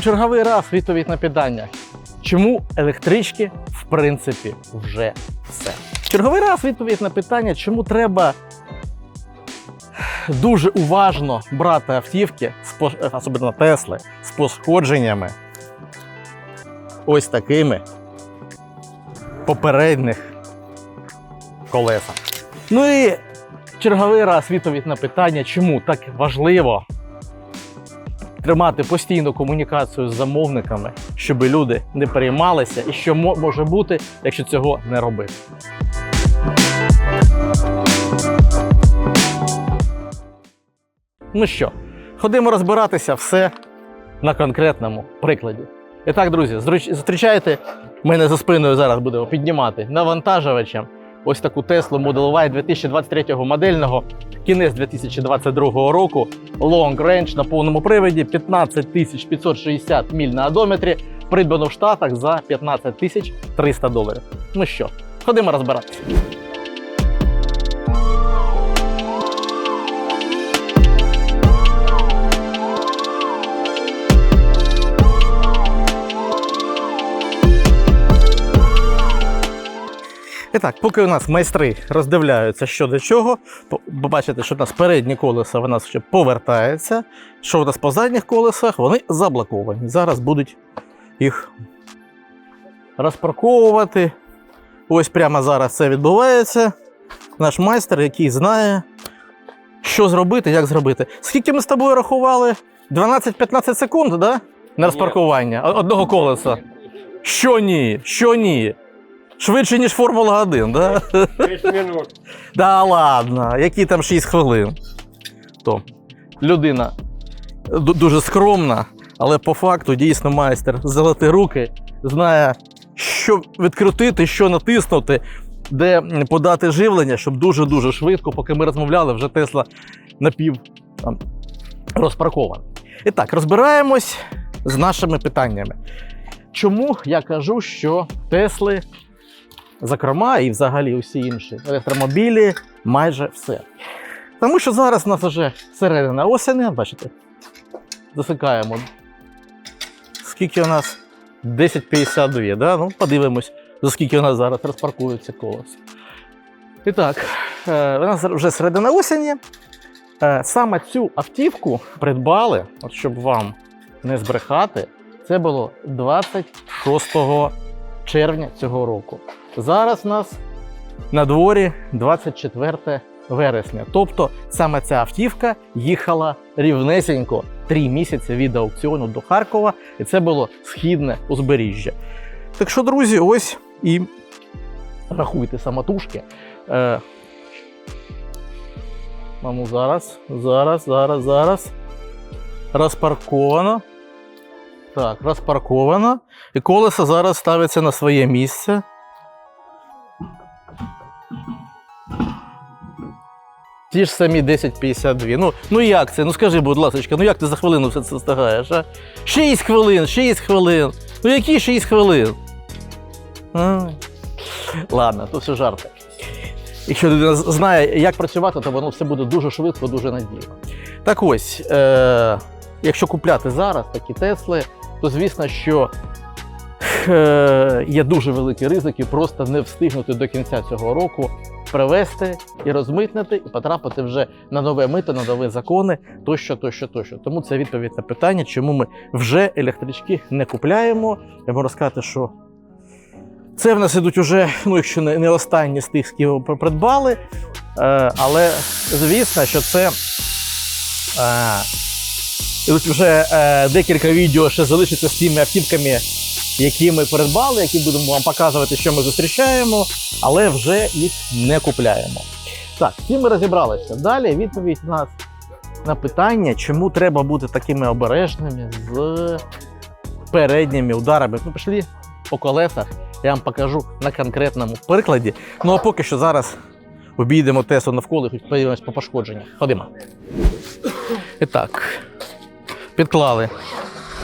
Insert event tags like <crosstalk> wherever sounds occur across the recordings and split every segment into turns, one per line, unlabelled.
Черговий раз відповідь на питання, чому електрички в принципі вже все. Черговий раз відповідь на питання, чому треба дуже уважно брати автівки, особливо Тесли, з пошкодженнями ось такими попередніх колесах. Ну і черговий раз відповідь на питання, чому так важливо тримати постійну комунікацію з замовниками, щоб люди не переймалися, і що мо- може бути, якщо цього не робити. Ну що, ходимо розбиратися все на конкретному прикладі. І так, друзі, зустрічайте мене за спиною зараз будемо піднімати навантажувачем. Ось таку Теслу Model Y 2023 модельного, кінець 2022 року, Long Range на повному приводі, 15 560 міль на одометрі, придбано в Штатах за 15 300 доларів. Ну що, ходимо розбиратися. І так, поки у нас майстри роздивляються, що до чого, побачите, що у нас передні колеса в нас ще повертаються. Що у нас по задніх колесах, вони заблоковані. Зараз будуть їх розпарковувати. Ось прямо зараз це відбувається. Наш майстер, який знає, що зробити, як зробити. Скільки ми з тобою рахували? 12-15 секунд, да? На розпаркування одного колеса. Що ні? Що ні? Швидше, ніж Формула 1, да?
6 минут.
Да ладно, які там 6 хвилин. То людина дуже скромна, але по факту дійсно майстер золоті руки, знає, що відкрутити, що натиснути, де подати живлення, щоб дуже-дуже швидко, поки ми розмовляли, вже Тесла напів там, розпаркована. І так, розбираємось з нашими питаннями. Чому я кажу, що Тесли зокрема, і взагалі усі інші електромобілі, майже все. Тому що зараз у нас вже середина осені, бачите, засикаємо. Скільки у нас? 10,52, да? Ну, подивимось, за скільки у нас зараз розпаркується колес. І так, е, у нас вже середина осені. Е, Саме цю автівку придбали, от щоб вам не збрехати, це було 26 червня цього року. Зараз у нас на дворі 24 вересня. Тобто саме ця автівка їхала рівнесенько три місяці від аукціону до Харкова, і це було східне узбережжя. Так що, друзі, ось і рахуйте самотужки. Е, зараз, зараз, зараз, зараз. Розпарковано. Так, розпарковано. І колесо зараз ставиться на своє місце. Ті ж самі 10,52. Ну, ну як це? Ну скажи, будь ласка, ну як ти за хвилину все це встигаєш, а? 6 хвилин, 6 хвилин. Ну які 6 хвилин? А? Ладно, то все жарти. Якщо людина знає, як працювати, то воно все буде дуже швидко, дуже надійно. Так ось, е- якщо купляти зараз такі Тесли, то звісно, що є дуже великі ризики просто не встигнути до кінця цього року привезти і розмитнити, і потрапити вже на нове мито, на нові закони, тощо, тощо, тощо. Тому це відповідь на питання, чому ми вже електрички не купляємо. Я можу сказати, що це в нас ідуть уже, ну якщо не, останні з тих, з ким придбали. Е, але звісно, що це. Е, ідуть вже е, декілька відео ще залишиться з тими автівками, які ми придбали, які будемо вам показувати, що ми зустрічаємо, але вже їх не купляємо. Так, цим ми розібралися. Далі відповідь нас на питання, чому треба бути такими обережними з передніми ударами. Ну, пішли по колесах, я вам покажу на конкретному прикладі. Ну а поки що зараз обійдемо Теслу навколо і хоч подивимось по пошкодженнях. Ходимо. І так, підклали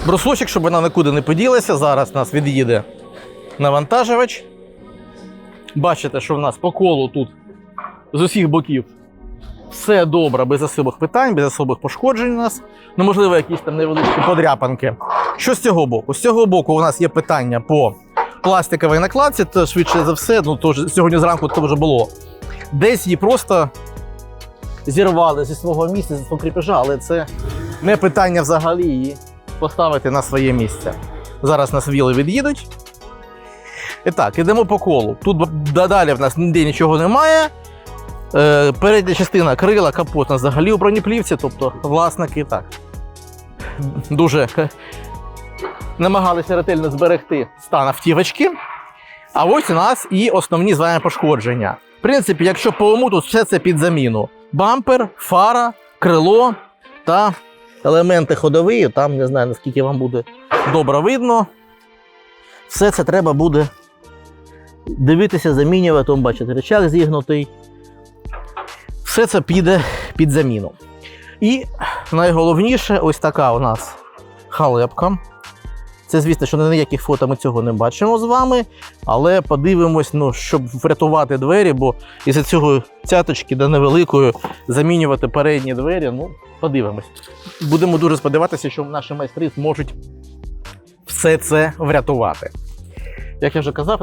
брусочок, щоб вона нікуди не поділася. Зараз нас від'їде навантажувач. Бачите, що в нас по колу тут з усіх боків все добре, без особих питань, без особих пошкоджень у нас. Ну, можливо, якісь там невеличкі подряпанки. Що з цього боку? З цього боку у нас є питання по пластиковій накладці, то швидше за все, ну то сьогодні зранку це вже було. Десь її просто зірвали зі свого місця, зі свого кріпежа, але це не питання взагалі її поставити на своє місце. Зараз нас віли від'їдуть. І так, ідемо по колу. Тут далі в нас ніде нічого немає. Е, передня частина крила, капот взагалі у бронеплівці, тобто власники так. Дуже е, намагалися ретельно зберегти стан автівочки. А ось у нас і основні з вами пошкодження. В принципі, якщо по уму, то все це під заміну: бампер, фара, крило та елементи ходові. Там не знаю наскільки вам буде добре видно. Все це треба буде дивитися, замінювати. Бачите, речах зігнутий. Все це піде під заміну. І найголовніше, ось така у нас халепка. Це, звісно, що на ніяких фото ми цього не бачимо з вами, але подивимось, ну, щоб врятувати двері, бо із цього цяточки до невеликої замінювати передні двері, ну, подивимось. Будемо дуже сподіватися, що наші майстри зможуть все це врятувати. Як я вже казав,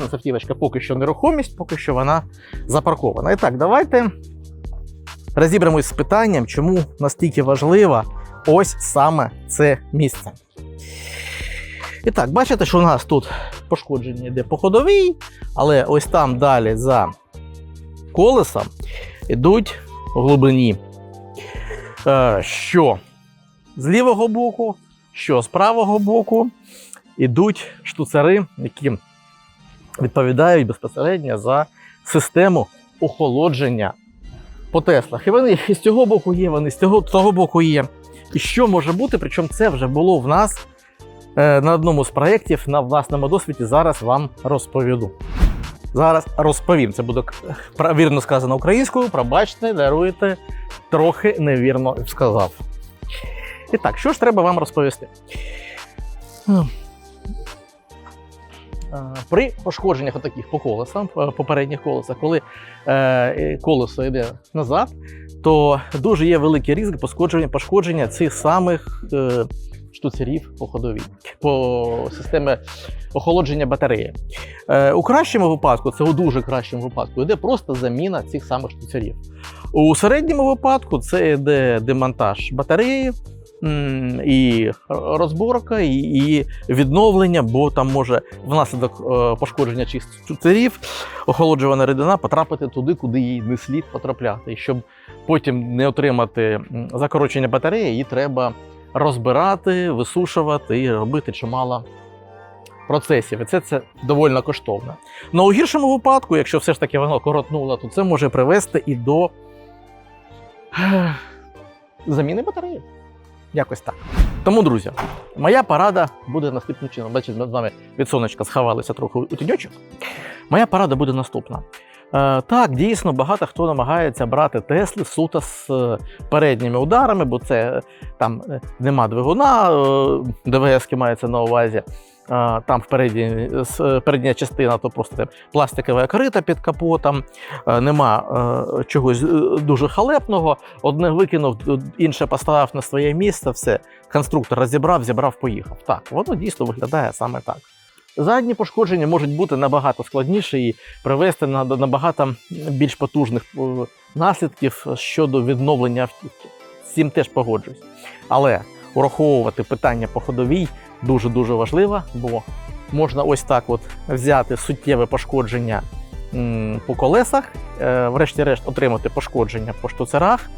на поки що нерухомість, поки що вона запаркована. І так, давайте розібремось з питанням, чому настільки важливо ось саме це місце. І так, бачите, що у нас тут пошкодження йде по ходовій, але ось там далі за колесом йдуть глибині. Е, що з лівого боку, що з правого боку йдуть штуцери, які відповідають безпосередньо за систему охолодження по Теслах. І вони з цього боку є, вони з цього, з боку є. І що може бути? Причому це вже було в нас на одному з проєктів на власному досвіді. Зараз вам розповіду. Зараз розповім. Це буде вірно сказано українською. Пробачте, даруйте, трохи невірно сказав. І так, що ж треба вам розповісти? Ем. Е, При пошкодженнях отаких по колесам, е, попередніх колесах, коли е, колесо йде назад, то дуже є великий ризик пошкодження, пошкодження цих самих е, штуцерів по ходовій, по системі охолодження батареї. Е, у кращому випадку, це у дуже кращому випадку, йде просто заміна цих самих штуцерів. У середньому випадку це йде демонтаж батареї. І розборка, і, відновлення, бо там може внаслідок е, пошкодження цих штуцерів охолоджувана рідина потрапити туди, куди їй не слід потрапляти. І щоб потім не отримати закорочення батареї, її треба розбирати, висушувати і робити чимало процесів. І це, це доволі коштовно. Ну, у гіршому випадку, якщо все ж таки воно коротнуло, то це може привести і до <sighs> заміни батареї. Якось так. Тому, друзі, моя порада буде наступним чином. Бачите, ми з вами від сонечка сховалися трохи у тіньочок. Моя порада буде наступна. Е, так, дійсно, багато хто намагається брати Тесли суто з е, передніми ударами, бо це е, там нема двигуна, ДВС мається на увазі. Там впереді передня частина, то просто пластикова крита під капотом, нема чогось дуже халепного. Одне викинув, інше поставив на своє місце, все. Конструктор розібрав, зібрав, поїхав. Так, воно дійсно виглядає саме так. Задні пошкодження можуть бути набагато складніші і привести на набагато більш потужних е, наслідків щодо відновлення автівки. З цим теж погоджуюсь. Але ураховувати питання по ходовій дуже дуже важливо, бо можна ось так от взяти суттєве пошкодження по колесах, е, врешті-решт отримати пошкодження по штуцерах,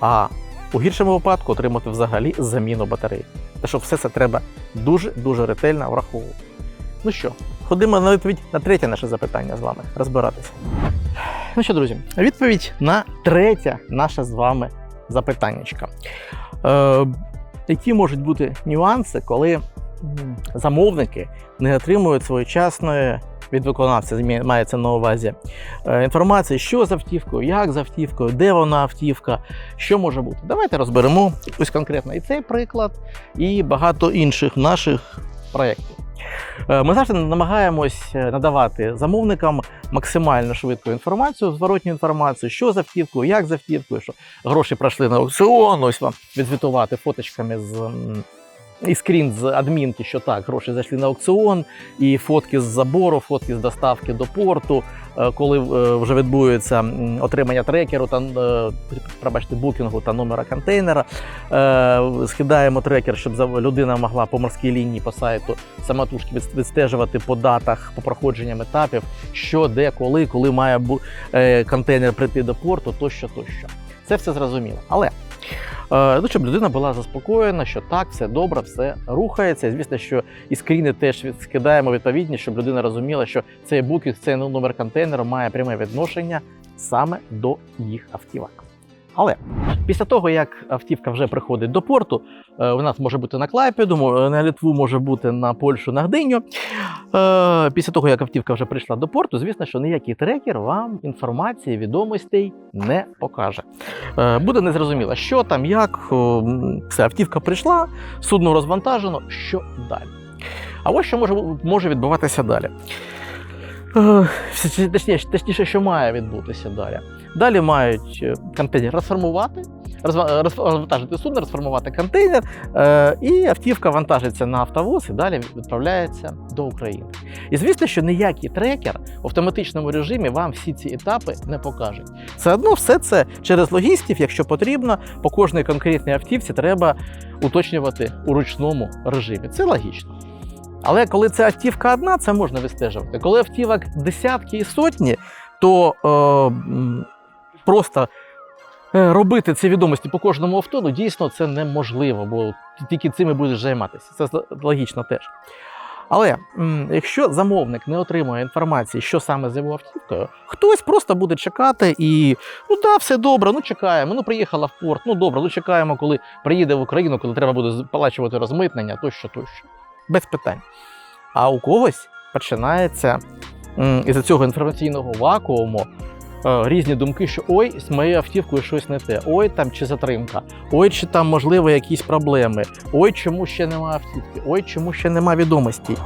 а у гіршому випадку отримати взагалі заміну батареї. Та що все це треба дуже дуже ретельно враховувати. Ну що, ходимо на відповідь на третє наше запитання з вами розбиратися. Ну що, друзі, відповідь на третє наше з вами запитаннячка. Е, які можуть бути нюанси, коли замовники не отримують своєчасної від виконавця, мається на увазі е, інформації, що з автівкою, як з автівкою, де вона автівка, що може бути. Давайте розберемо ось конкретно і цей приклад, і багато інших наших проєктів. Е, Ми завжди намагаємось е, надавати замовникам максимально швидку інформацію, зворотню інформацію, що за автівкою, як за автівкою, що гроші пройшли на аукціон, ось вам відзвітувати фоточками з і скрін з адмінки, що так, гроші зайшли на аукціон, і фотки з забору, фотки з доставки до порту, е, коли е, вже відбудеться отримання трекеру та е, пробачте, букінгу та номера контейнера. Скидаємо трекер, щоб людина могла по морській лінії по сайту самотужки відстежувати по датах, по проходженням етапів, що, де, коли, коли має контейнер прийти до порту, тощо, тощо. Це все зрозуміло. Але ну, щоб людина була заспокоєна, що так, все добре, все рухається. Звісно, що і скріни теж скидаємо відповідні, щоб людина розуміла, що цей букінг, цей номер контейнеру має пряме відношення саме до їх автівок. Але після того, як автівка вже приходить до порту, е, у нас може бути на Клайпеду, мо- на Литву може бути на Польщу, на Гдиню. Е, Після того, як автівка вже прийшла до порту, звісно, що ніякий трекер вам інформації, відомостей не покаже. Е, Буде незрозуміло, що там, як. Все, автівка прийшла, судно розвантажено. Що далі? А ось що може, може відбуватися далі. Точніше, точніше, що має відбутися далі. Далі мають е, контейнер розформувати, розвантажити судно, розформувати контейнер, е, і автівка вантажиться на автовоз і далі відправляється до України. І звісно, що ніякий трекер в автоматичному режимі вам всі ці етапи не покаже. Все одно все це через логістів, якщо потрібно, по кожній конкретній автівці треба уточнювати у ручному режимі. Це логічно. Але коли це автівка одна, це можна вистежувати. Коли автівок десятки і сотні, то е, просто е, робити ці відомості по кожному авто, ну дійсно це неможливо, бо тільки цим і будеш займатися. Це логічно теж. Але якщо замовник не отримує інформації, що саме з його автівкою, хтось просто буде чекати і ну да, все добре, ну чекаємо. Ну приїхала в порт, ну добре, ну чекаємо, коли приїде в Україну, коли треба буде сплачувати розмитнення, тощо, тощо. Без питань. А у когось починається із-за цього інформаційного вакууму е, різні думки, що ой, з моєю автівкою щось не те, ой, там чи затримка, ой, чи там можливо якісь проблеми, ой, чому ще немає автівки, ой, чому ще немає відомостей.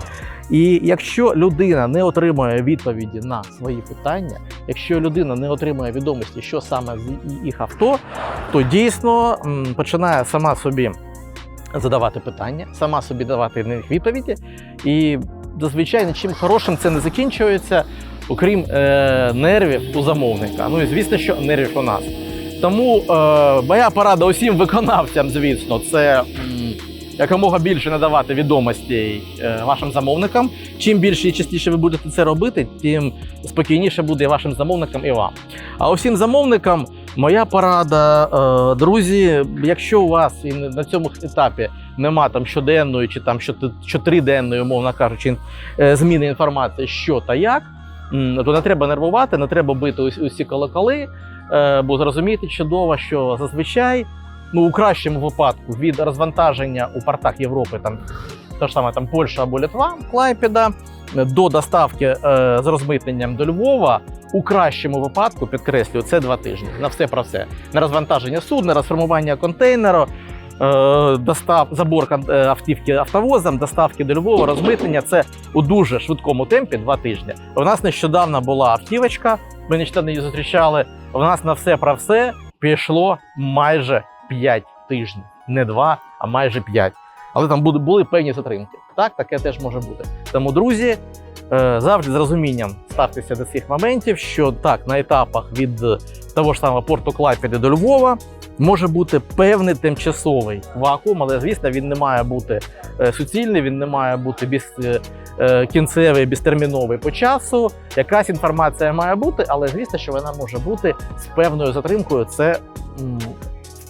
І якщо людина не отримує відповіді на свої питання, якщо людина не отримує відомості, що саме з їх авто, то дійсно починає сама собі задавати питання, сама собі давати на них відповіді. І зазвичай нічим хорошим це не закінчується, окрім е, нервів у замовника. Ну і звісно, що нервів у нас. Тому е, моя порада усім виконавцям, звісно, це якомога більше надавати відомостей е, вашим замовникам. Чим більше і частіше ви будете це робити, тим спокійніше буде і вашим замовникам і вам. А усім замовникам моя порада, е, друзі, якщо у вас і на цьому етапі нема там щоденної чи там щотриденної, умовно кажучи, е, зміни інформації, що та як, то не треба нервувати, не треба бити ус- усі колоколи, е, бо зрозуміти чудово, що зазвичай, ну у кращому випадку, від розвантаження у портах Європи, там та ж саме там Польща або Литва, Клайпеда, е, до доставки е, з розмитненням до Львова. У кращому випадку підкреслюю, це два тижні. На все про все. На розвантаження судна, розформування контейнеру, е, достав, забор е, автівки автовозом, доставки до Львова, розмитнення. Це у дуже швидкому темпі два тижні. У нас нещодавно була автівочка, ми нещодавно її зустрічали. У нас на все про все пішло майже 5 тижнів. Не два, а майже 5. Але там були певні затримки. Так, таке теж може бути. Тому, друзі, е, завжди з розумінням ставтеся до цих моментів, що так, на етапах від того ж самого порту Клайпеди до Львова може бути певний тимчасовий вакуум, але звісно, він не має бути е, суцільний, він не має бути без, е, кінцевий, безтерміновий по часу. Якась інформація має бути, але звісно, що вона може бути з певною затримкою. Це м,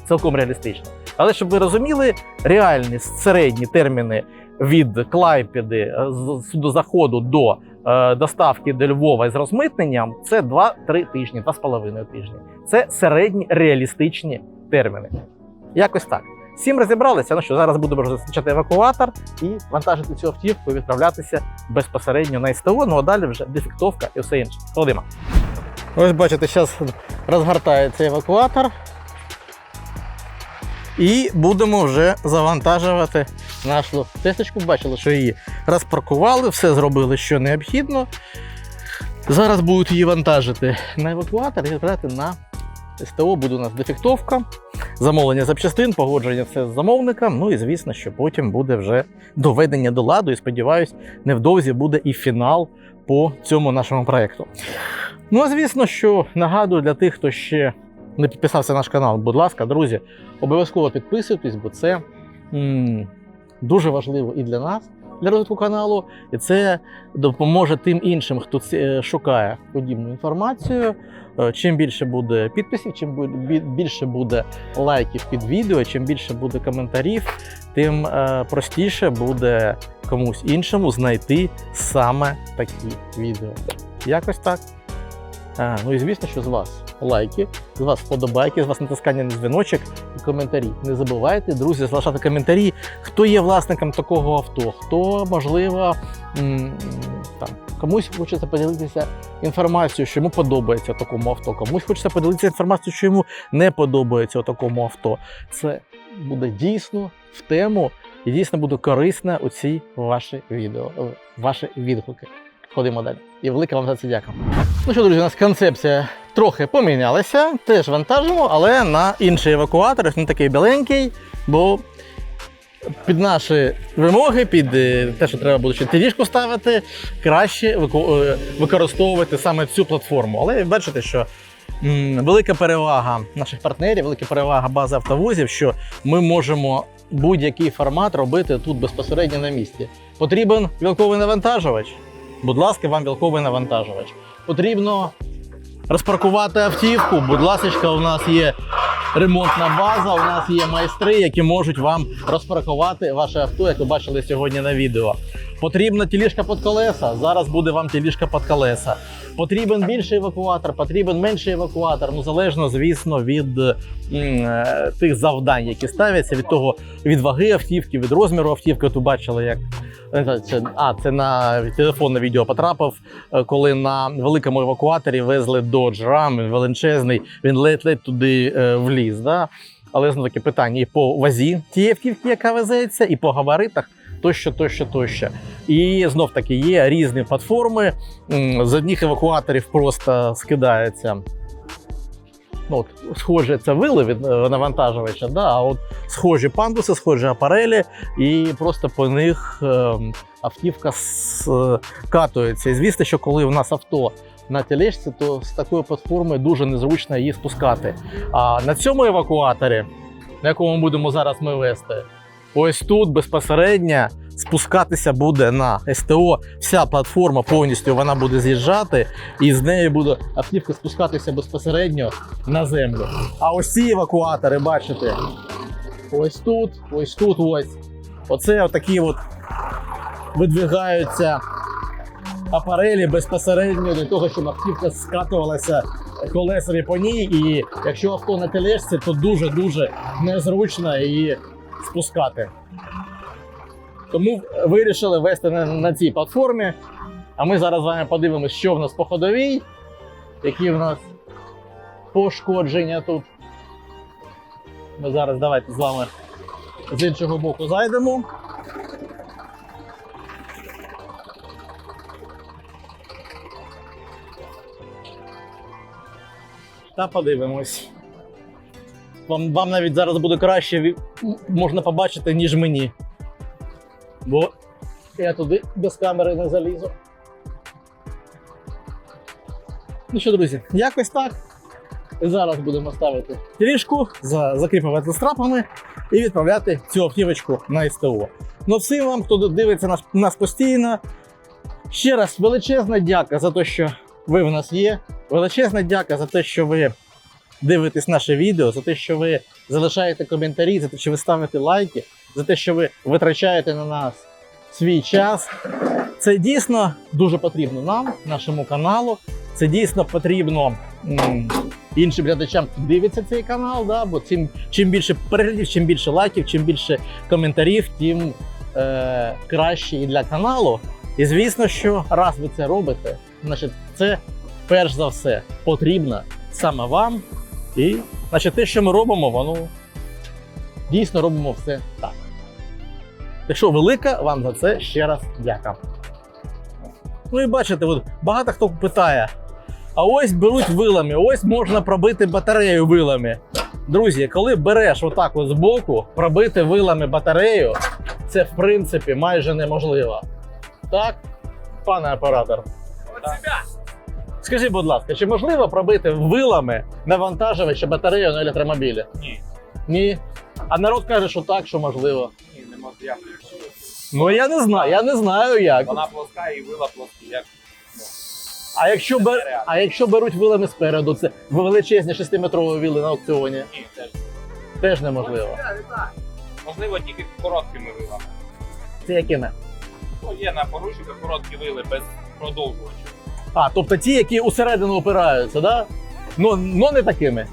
цілком реалістично. Але щоб ви розуміли, реальні середні терміни від Клайпеди е, з судозаходу до е, доставки до Львова з розмитненням це 2-3 тижні, 2,5 тижні. Це середні реалістичні терміни. Якось так. Всім розібралися. Ну що зараз будемо зустрічати евакуатор і вантажити цю автівку відправлятися безпосередньо на СТО. Ну а далі вже дефектовка і все інше. Володима. Ось бачите, зараз розгортається евакуатор. І будемо вже завантажувати нашу тесточку. Бачили, що її розпаркували, все зробили, що необхідно. Зараз будуть її вантажити на евакуатор і відправляти на СТО буде у нас дефектовка, замовлення запчастин, погодження все з замовником. Ну і звісно, що потім буде вже доведення до ладу. І сподіваюсь, невдовзі буде і фінал по цьому нашому проєкту. Ну, а звісно, що нагадую для тих, хто ще не підписався на наш канал, будь ласка, друзі, обов'язково підписуйтесь, бо це м, дуже важливо і для нас, для розвитку каналу, і це допоможе тим іншим, хто е, шукає подібну інформацію. Е, Чим більше буде підписів, чим більше буде лайків під відео, чим більше буде коментарів, тим е, простіше буде комусь іншому знайти саме такі відео. Якось так. А, ну і звісно, що з вас лайки, з вас вподобайки, з вас натискання на дзвіночок і коментарі. Не забувайте, друзі, залишати коментарі, хто є власником такого авто, хто, можливо, там, комусь хочеться поділитися інформацією, що йому подобається такому авто, комусь хочеться поділитися інформацією, що йому не подобається такому авто. Це буде дійсно в тему і дійсно буде корисно у ці ваші відео, е, ваші відгуки. Ходимо далі. І велика вам за це дяка. Ну що, друзі, у нас концепція трохи помінялася. Теж вантажимо, але на інший евакуатор, не такий біленький, бо під наші вимоги, під е, те, що треба буде ще теліжку ставити, краще е, використовувати саме цю платформу. Але бачите, що велика перевага наших партнерів, велика перевага бази автовозів, що ми можемо будь-який формат робити тут безпосередньо на місці. Потрібен вілковий навантажувач. Будь ласка, вам вілковий навантажувач. Потрібно розпаркувати автівку. Будь ласка, у нас є ремонтна база, у нас є майстри, які можуть вам розпаркувати ваше авто, як ви бачили сьогодні на відео. Потрібна тілішка під колеса. Зараз буде вам тілішка під колеса. Потрібен більший евакуатор, потрібен менший евакуатор. Ну залежно, звісно, від м, е, тих завдань, які ставляться, від того від ваги автівки, від розміру автівки. От бачили, як це, а, це на телефонне відео потрапив, е, коли на великому евакуаторі везли Dodge Ram, він величезний, він ледь-ледь туди е, вліз. Да? Але знову таки питання і по вазі тієї автівки, яка везеться, і по габаритах. Тощо, тощо, тощо. І знов таки є різні платформи. З одних евакуаторів просто скидається. Ну, от, схоже, це вили від е, навантажувача, да? а от схожі пандуси, схожі апарелі, і просто по них е, автівка скатується. І звісно, що коли у нас авто на тележці, то з такою платформою дуже незручно її спускати. А на цьому евакуаторі, на якому будемо зараз ми вести, ось тут безпосередньо спускатися буде на СТО. Вся платформа повністю вона буде з'їжджати, і з нею буде автівка спускатися безпосередньо на землю. А ось ці евакуатори, бачите, ось тут, ось тут, ось. Оце отакі от видвигаються апарелі безпосередньо для того, щоб автівка скатувалася колесами по ній. І якщо авто на тележці, то дуже-дуже незручно її спускати. Тому вирішили вести на, на цій платформі. А ми зараз з вами подивимося, що в нас по ходовій, які в нас пошкодження тут. Ми зараз давайте з вами з іншого боку зайдемо. Та подивимось. Вам, вам навіть зараз буде краще можна побачити, ніж мені. Бо я туди без камери не залізу. Ну що, друзі, якось так. І зараз будемо ставити трішку, за, закріплювати страпами і відправляти цю автівочку на СТО. Ну, всім вам, хто дивиться нас, нас постійно. Ще раз величезна дяка за те, що ви в нас є. Величезна дяка за те, що ви дивитесь наше відео, за те, що ви залишаєте коментарі, за те, що ви ставите лайки, за те, що ви витрачаєте на нас свій час. Це дійсно дуже потрібно нам, нашому каналу. Це дійсно потрібно іншим глядачам, хто дивиться цей канал. Да? Бо чим, чим більше переглядів, чим більше лайків, чим більше коментарів, тим е, краще і для каналу. І звісно, що раз ви це робите, значить, це перш за все потрібно саме вам. І значить, те, що ми робимо, воно дійсно робимо все так. Так що велика вам за це ще раз дяка. Ну і бачите, от багато хто питає: А ось беруть вилами, ось можна пробити батарею вилами. Друзі, коли береш отак от збоку, пробити вилами батарею, це в принципі майже неможливо. Так, пане оператор? Скажіть, будь ласка, чи можливо пробити вилами навантажувача батарею на електромобілі?
Ні,
Ні. А народ каже, що так, що можливо.
ні, не можу. Як?
Ну я не знаю, я не знаю як.
Вона плоска і вила плоскі. Як?
А якщо, бер... а якщо беруть вилами спереду, це величезні 6-метрові віли на аукціоні,
Ні, теж.
теж неможливо.
Можливо, тільки короткими вилами.
Це якими?
Ну, є на порушниках короткі вили без продовжувачів.
А, тобто ті, які усередину опираються, да? Ну, ну не такими.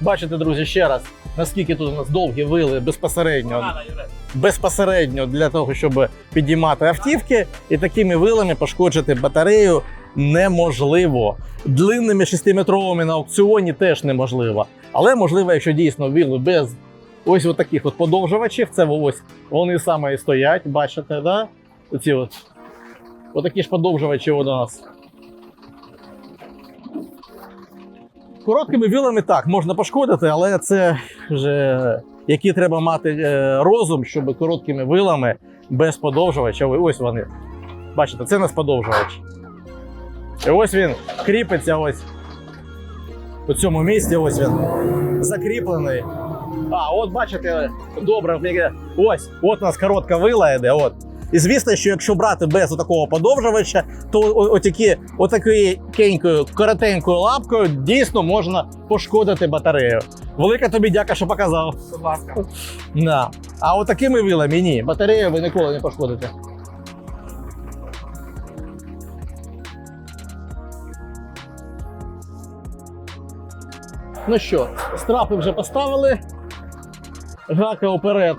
Бачите, друзі, ще раз, наскільки тут у нас довгі вили безпосередньо, безпосередньо для того, щоб підіймати автівки, і такими вилами пошкоджити батарею неможливо. Длинними 6-метровими на аукціоні теж неможливо. Але можливо, якщо дійсно віли без ось от таких от подовжувачів, це ось вони саме і стоять, бачите, да? Оці от. Отакі ж подовжувачі у нас. Короткими вілами так можна пошкодити, але це вже які треба мати е, розум, щоб короткими вилами без подовжувача. Ось вони. Бачите, це не подовжувач. І ось він кріпиться ось у цьому місці. Ось він закріплений. А, от бачите, добре, ось, от у нас коротка вила йде. От. І звісно, що якщо брати без такого подовжувача, то отакі, отакою кенькою, коротенькою лапкою дійсно можна пошкодити батарею. Велика тобі дяка, що показав.
Будь ласка.
Да. А от такими вилами ні, батарею ви ніколи не пошкодите. Ну що, страпи вже поставили. Гака вперед.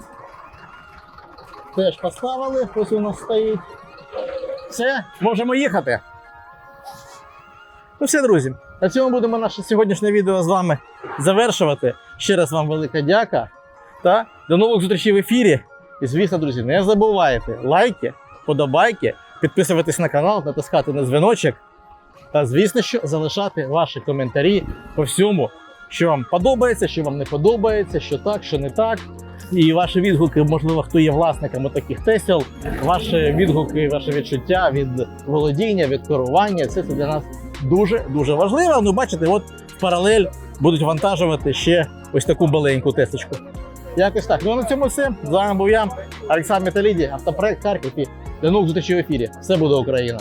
Теж поставили, ось у нас стоїть. Все, можемо їхати. Ну все, друзі. На цьому будемо наше сьогоднішнє відео з вами завершувати. Ще раз вам велика дяка. Та до нових зустрічей в ефірі. І звісно, друзі, не забувайте лайки, подобайки, підписуватись на канал, натискати на дзвіночок. Та, звісно, що залишати ваші коментарі по всьому, що вам подобається, що вам не подобається, що так, що не так. І ваші відгуки, можливо, хто є власниками таких тесел, ваші відгуки, ваші відчуття від володіння, від керування. Це, це для нас дуже дуже важливо. Ну, бачите, от паралель будуть вантажувати ще ось таку маленьку тесточку. Якось так. Ну на цьому все. З вами був я, Олександр Металіді, автопроект Харків. І до нових зустрічей в ефірі. Все буде Україна.